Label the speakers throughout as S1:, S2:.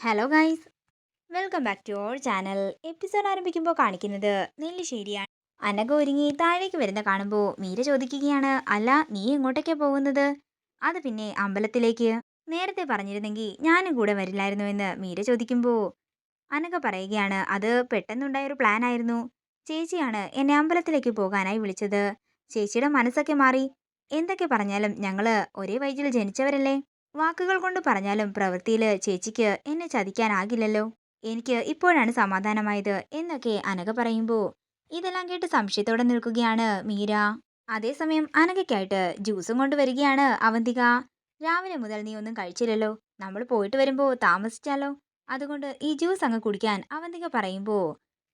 S1: Hello guys welcome back to our channel episode ആരംഭിക്കുമ്പോൾ കാണിക്കുന്നത് നെല്ലിശ്ശേരിയാണ് അനഘ ഒരുങ്ങി താഴേക്ക് വരുന്ന കാണുമ്പോൾ മീര ചോദിക്കുകയാണ് അല്ല നീ എങ്ങോട്ടേക്കാണ് പോകുന്നത്? അത് പിന്നെ അമ്പലത്തിലേക്ക്. നേരത്തെ പറഞ്ഞിരുന്നെങ്കിൽ ഞാനും കൂടെ വരില്ലായിരുന്നു എന്ന് മീര ചോദിക്കുമ്പോൾ അനക പറയുകയാണ് അത് പെട്ടെന്നുണ്ടായ ഒരു പ്ലാൻ ആയിരുന്നു. ചേച്ചിയാണ് എന്നെ അമ്പലത്തിലേക്ക് പോകാനായി വിളിച്ചത്. ചേച്ചിയുടെ മനസ്സൊക്കെ മാറി. എന്തൊക്കെ പറഞ്ഞാലും ഞങ്ങൾ ഒരേ വയറ്റിൽ ജനിച്ചവരല്ലേ? വാക്കുകൾ കൊണ്ട് പറഞ്ഞാലും പ്രവൃത്തിയിൽ ചേച്ചിക്ക് എന്നെ ചതിക്കാനാകില്ലല്ലോ. എനിക്ക് ഇപ്പോഴാണ് സമാധാനമായത് എന്നൊക്കെ അനക പറയുമ്പോൾ ഇതെല്ലാം കേട്ട് സംശയത്തോടെ നിൽക്കുകയാണ് മീര. അതേസമയം അനഘയ്ക്കായിട്ട് ജ്യൂസും കൊണ്ടുവരികയാണ് അവന്തിക. രാവിലെ മുതൽ നീ ഒന്നും കഴിച്ചില്ലല്ലോ. നമ്മൾ പോയിട്ട് വരുമ്പോൾ താമസിച്ചാലോ? അതുകൊണ്ട് ഈ ജ്യൂസ് അങ്ങ് കുടിക്കാൻ അവന്തിക പറയുമ്പോൾ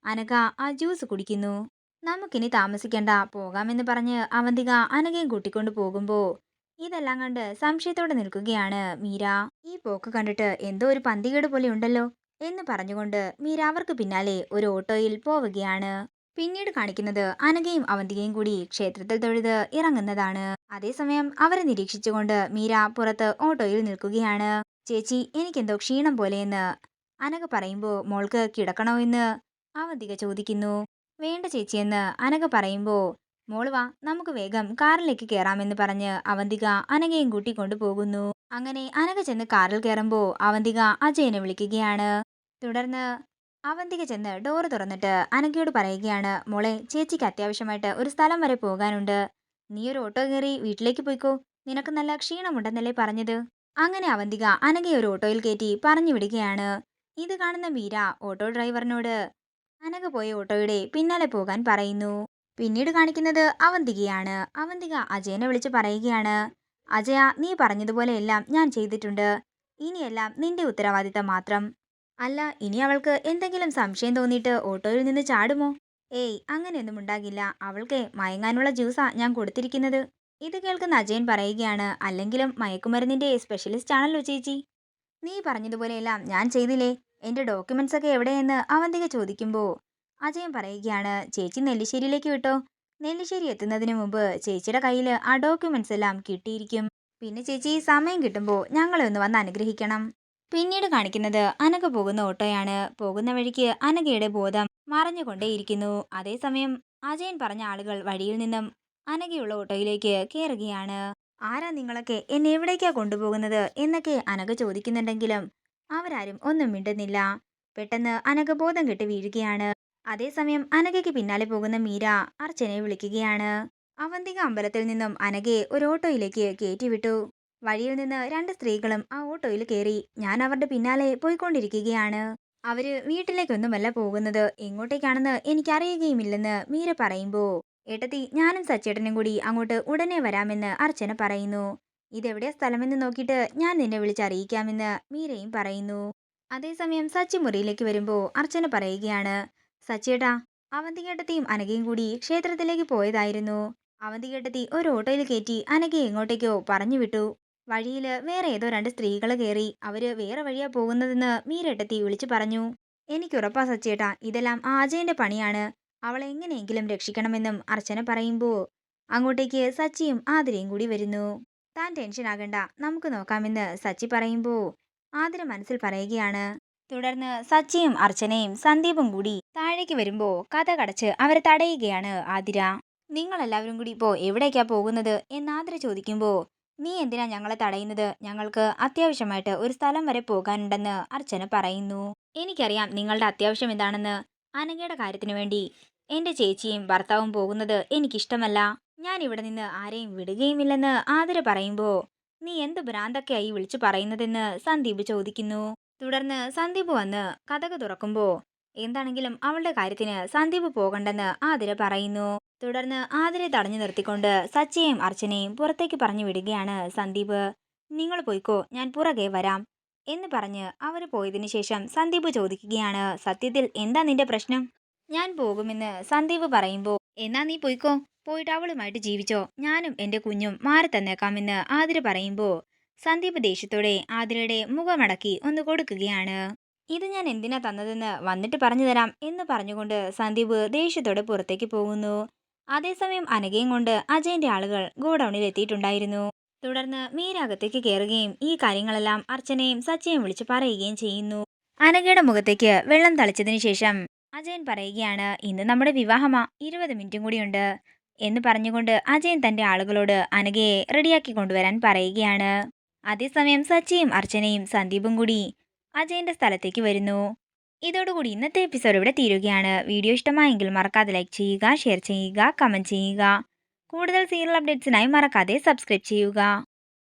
S1: അനക ആ ജ്യൂസ് കുടിക്കുന്നു. നമുക്കിനി താമസിക്കണ്ട പോകാമെന്ന് പറഞ്ഞ് അവന്തിക അനഘയും കൂട്ടിക്കൊണ്ട് പോകുമ്പോൾ ഇതെല്ലാം കണ്ട് സംശയത്തോടെ നിൽക്കുകയാണ് മീര. ഈ പോക്ക് കണ്ടിട്ട് എന്തോ ഒരു പന്തികേട് പോലെ ഉണ്ടല്ലോ എന്ന് പറഞ്ഞുകൊണ്ട് മീര അവർക്ക് പിന്നാലെ ഒരു ഓട്ടോയിൽ പോവുകയാണ്. പിന്നീട് കാണിക്കുന്നത് അനഘയും അവന്തികയും കൂടി ക്ഷേത്രത്തിൽ തൊഴുത് ഇറങ്ങുന്നതാണ്. അതേസമയം അവരെ നിരീക്ഷിച്ചുകൊണ്ട് മീര പുറത്ത് ഓട്ടോയിൽ നിൽക്കുകയാണ്. ചേച്ചി എനിക്കെന്തോ ക്ഷീണം പോലെയെന്ന് അനഘ പറയുമ്പോൾ മോൾക്ക് കിടക്കണോ എന്ന്? അവന്തിക ചോദിക്കുന്നു. വേണ്ട ചേച്ചിയെന്ന് അനഘ പറയുമ്പോൾ മോൾ വാ നമുക്ക് വേഗം കാറിലേക്ക് കയറാമെന്ന് പറഞ്ഞ് അവന്തിക അനഘയും കൂട്ടി കൊണ്ടുപോകുന്നു അങ്ങനെ അനഘ ചെന്ന് കാറിൽ കയറുമ്പോൾ അവന്തിക അജയനെ വിളിക്കുകയാണ്. തുടർന്ന് അവന്തിക ചെന്ന് ഡോറ് തുറന്നിട്ട് അനഘയോട് പറയുകയാണ് മോളെ ചേച്ചിക്ക് അത്യാവശ്യമായിട്ട് ഒരു സ്ഥലം വരെ പോകാനുണ്ട്. നീ ഒരു ഓട്ടോ കയറി വീട്ടിലേക്ക് പോയിക്കോ. നിനക്ക് നല്ല ക്ഷീണമുണ്ടെന്നല്ലേ പറഞ്ഞത്? അങ്ങനെ അവന്തിക അനഘയെ ഒരു ഓട്ടോയിൽ കയറ്റി പറഞ്ഞു വിടുകയാണ്. ഇത് കാണുന്ന മീര ഓട്ടോ ഡ്രൈവറിനോട് അനഘ പോയ ഓട്ടോയുടെ പിന്നാലെ പോകാൻ പറയുന്നു. പിന്നീട് കാണിക്കുന്നത് അവന്തികയാണ്. അവന്തിക അജയനെ വിളിച്ച് പറയുകയാണ് അജയ നീ പറഞ്ഞതുപോലെ എല്ലാം ഞാൻ ചെയ്തിട്ടുണ്ട്. ഇനിയെല്ലാം നിന്റെ ഉത്തരവാദിത്തം മാത്രം. അല്ല ഇനി അവൾക്ക് എന്തെങ്കിലും സംശയം തോന്നിയിട്ട് ഓട്ടോയിൽ നിന്ന് ചാടുമോ? ഏയ് അങ്ങനെയൊന്നും ഉണ്ടാകില്ല. അവൾക്ക് മയങ്ങാനുള്ള ജ്യൂസാ ഞാൻ കൊടുത്തിരിക്കുന്നത്. ഇത് കേൾക്കുന്ന അജയൻ പറയുകയാണ് അല്ലെങ്കിലും മയക്കുമരുന്നിന്റെ സ്പെഷ്യലിസ്റ്റ് ആണല്ലോ ചേച്ചി. നീ പറഞ്ഞതുപോലെയെല്ലാം ഞാൻ ചെയ്തില്ലേ? എന്റെ ഡോക്യുമെന്റ്സ് ഒക്കെ എവിടെയെന്ന് അവന്തിക ചോദിക്കുമ്പോൾ അജയൻ പറയുകയാണ് ചേച്ചി നെല്ലിശ്ശേരിയിലേക്ക് വിട്ടോ? നെല്ലിശ്ശേരി എത്തുന്നതിന് മുമ്പ് ചേച്ചിയുടെ കയ്യിൽ ആ ഡോക്യുമെന്റ്സ് എല്ലാം കിട്ടിയിരിക്കും. പിന്നെ ചേച്ചി സമയം കിട്ടുമ്പോൾ ഞങ്ങളെ ഒന്ന് വന്ന് അനുഗ്രഹിക്കണം. പിന്നീട് കാണിക്കുന്നത് അനഘ പോകുന്ന ഓട്ടോയാണ്. പോകുന്ന വഴിക്ക് അനഘയുടെ ബോധം മറഞ്ഞുകൊണ്ടേയിരിക്കുന്നു. അതേസമയം അജയൻ പറഞ്ഞ ആളുകൾ വഴിയിൽ നിന്നും അനഘയുള്ള ഓട്ടോയിലേക്ക് കയറുകയാണ് ആരാ നിങ്ങളൊക്കെ? എന്നെ എവിടേക്കാ കൊണ്ടുപോകുന്നത്? എന്നൊക്കെ അനഘ ചോദിക്കുന്നുണ്ടെങ്കിലും അവരാരും ഒന്നും മിണ്ടുന്നില്ല. പെട്ടെന്ന് അനക ബോധം കെട്ട് വീഴുകയാണ്. അതേസമയം അനഘയ്ക്ക് പിന്നാലെ പോകുന്ന മീര അർച്ചനയെ വിളിക്കുകയാണ്. അവന്തിക അമ്പലത്തിൽ നിന്നും അനഘയെ ഒരു ഓട്ടോയിലേക്ക് കയറ്റിവിട്ടു. വഴിയിൽ നിന്ന് രണ്ട് സ്ത്രീകളും ആ ഓട്ടോയിൽ കയറി ഞാൻ അവരുടെ പിന്നാലെ പോയിക്കൊണ്ടിരിക്കുകയാണ്. അവർ വീട്ടിലേക്കൊന്നുമല്ല പോകുന്നത്. എങ്ങോട്ടേക്കാണെന്ന് എനിക്കറിയുകയുമില്ലെന്ന് മീര പറയുമ്പോൾ ഏട്ടത്തി ഞാനും സച്ചേട്ടനും കൂടി അങ്ങോട്ട് ഉടനെ വരാമെന്ന് അർച്ചന പറയുന്നു. ഇതെവിടെ സ്ഥലമെന്ന് നോക്കിയിട്ട് ഞാൻ നിന്നെ വിളിച്ചറിയിക്കാമെന്ന് മീരയും പറയുന്നു. അതേസമയം സച്ചി മുറിയിലേക്ക് വരുമ്പോൾ അർച്ചന പറയുകയാണ് സച്ചേട്ടാ അവന്തികേട്ടത്തിയും അനഘയും കൂടി ക്ഷേത്രത്തിലേക്ക് പോയതായിരുന്നു. അവന്തികേട്ടത്തി ഒരു ഓട്ടോയിൽ കയറ്റി അനഘയെ എങ്ങോട്ടേക്കോ പറഞ്ഞു വിട്ടു. വഴിയിൽ വേറെ ഏതോ രണ്ട് സ്ത്രീകൾ കയറി അവർ വേറെ വഴിയാ പോകുന്നതെന്ന് മീരേട്ടത്തി വിളിച്ചു പറഞ്ഞു. എനിക്കുറപ്പാ സച്ചേട്ടാ ഇതെല്ലാം ആജയന്റെ പണിയാണ്. അവളെ എങ്ങനെയെങ്കിലും രക്ഷിക്കണമെന്നും അർച്ചന പറയുമ്പോൾ അങ്ങോട്ടേക്ക് സച്ചിയും ആതിരയും കൂടി വരുന്നു. താൻ ടെൻഷൻ ആകണ്ട നമുക്ക് നോക്കാമെന്ന് സച്ചി പറയുമ്പോൾ ആതിര മനസ്സിൽ പറയുകയാണ്. തുടർന്ന് സച്ചിയും അർച്ചനയും സന്ദീപും കൂടി താഴേക്ക് വരുമ്പോൾ കഥ കടച്ച് അവരെ തടയുകയാണ് ആതിര. നിങ്ങളെല്ലാവരും കൂടി ഇപ്പോൾ എവിടേക്കാ പോകുന്നത്? എന്ന് ആതിര ചോദിക്കുമ്പോൾ നീ എന്തിനാ ഞങ്ങളെ തടയുന്നത്? ഞങ്ങൾക്ക് അത്യാവശ്യമായിട്ട് ഒരു സ്ഥലം വരെ പോകാനുണ്ടെന്ന് അർച്ചന പറയുന്നു. എനിക്കറിയാം നിങ്ങളുടെ അത്യാവശ്യം എന്താണെന്ന്. അനങ്ങയുടെ കാര്യത്തിനു വേണ്ടി എന്റെ ചേച്ചിയും ഭർത്താവും പോകുന്നത് എനിക്കിഷ്ടമല്ല. ഞാൻ ഇവിടെ നിന്ന് ആരെയും വിടുകയുമില്ലെന്ന് ആതിര പറയുമ്പോൾ നീ എന്ത് ഭ്രാന്തൊക്കെയായി വിളിച്ചു പറയുന്നതെന്ന്? സന്ദീപ് ചോദിക്കുന്നു. തുടർന്ന് സന്ദീപ് വന്ന് കഥക തുറക്കുമ്പോൾ എന്താണെങ്കിലും അവളുടെ കാര്യത്തിന് സന്ദീപ് പോകണ്ടെന്ന് ആതിര പറയുന്നു. തുടർന്ന് ആതിരെ തടഞ്ഞു നിർത്തിക്കൊണ്ട് സച്ചിയെയും അർച്ചനയും പുറത്തേക്ക് പറഞ്ഞു വിടുകയാണ് സന്ദീപ്. നിങ്ങൾ പോയിക്കോ ഞാൻ പുറകെ വരാം എന്ന് പറഞ്ഞ് അവർ പോയതിനു ശേഷം സന്ദീപ് ചോദിക്കുകയാണ് സത്യത്തിൽ എന്താ നിന്റെ പ്രശ്നം? ഞാൻ പോകുമെന്ന് സന്ദീപ് പറയുമ്പോൾ എന്നാ നീ പോയിക്കോ പോയിട്ട് അവളുമായിട്ട് ജീവിച്ചോ. ഞാനും എന്റെ കുഞ്ഞും മാറി തന്നേക്കാമെന്ന് ആതിര പറയുമ്പോൾ സന്ദീപ് ദേഷ്യത്തോടെ ആതിരയുടെ മുഖമടക്കി ഒന്ന് കൊടുക്കുകയാണ്. ഇത് ഞാൻ എന്തിനാ തന്നതെന്ന് വന്നിട്ട് പറഞ്ഞു തരാം എന്ന് പറഞ്ഞുകൊണ്ട് സന്ദീപ് ദേഷ്യത്തോടെ പുറത്തേക്ക് പോകുന്നു. അതേസമയം അനഘയും കൊണ്ട് അജയന്റെ ആളുകൾ ഗോഡൌണിൽ എത്തിയിട്ടുണ്ടായിരുന്നു. തുടർന്ന് മീര അകത്തേക്ക് കയറുകയും ഈ കാര്യങ്ങളെല്ലാം അർച്ചനയും സച്ചയും വിളിച്ച് പറയുകയും ചെയ്യുന്നു. അനഘയുടെ മുഖത്തേക്ക് വെള്ളം തളിച്ചതിനു ശേഷം അജയൻ പറയുകയാണ് ഇന്ന് നമ്മുടെ വിവാഹമാ ഇരുപത് മിനിറ്റും കൂടിയുണ്ട് എന്ന് പറഞ്ഞുകൊണ്ട് അജയൻ തന്റെ ആളുകളോട് അനഘയെ റെഡിയാക്കി കൊണ്ടുവരാൻ പറയുകയാണ്. അതേസമയം സച്ചിയും അർച്ചനയും സന്ദീപും കൂടി അജയന്റെ സ്ഥലത്തേക്ക് വരുന്നു. ഇതോടുകൂടി ഇന്നത്തെ എപ്പിസോഡ് ഇവിടെ തീരുകയാണ്. വീഡിയോ ഇഷ്ടമായെങ്കിൽ മറക്കാതെ ലൈക്ക് ചെയ്യുക ഷെയർ ചെയ്യുക കമന്റ് ചെയ്യുക. കൂടുതൽ സീരിയൽ അപ്ഡേറ്റ്സിനായി മറക്കാതെ സബ്സ്ക്രൈബ് ചെയ്യുക.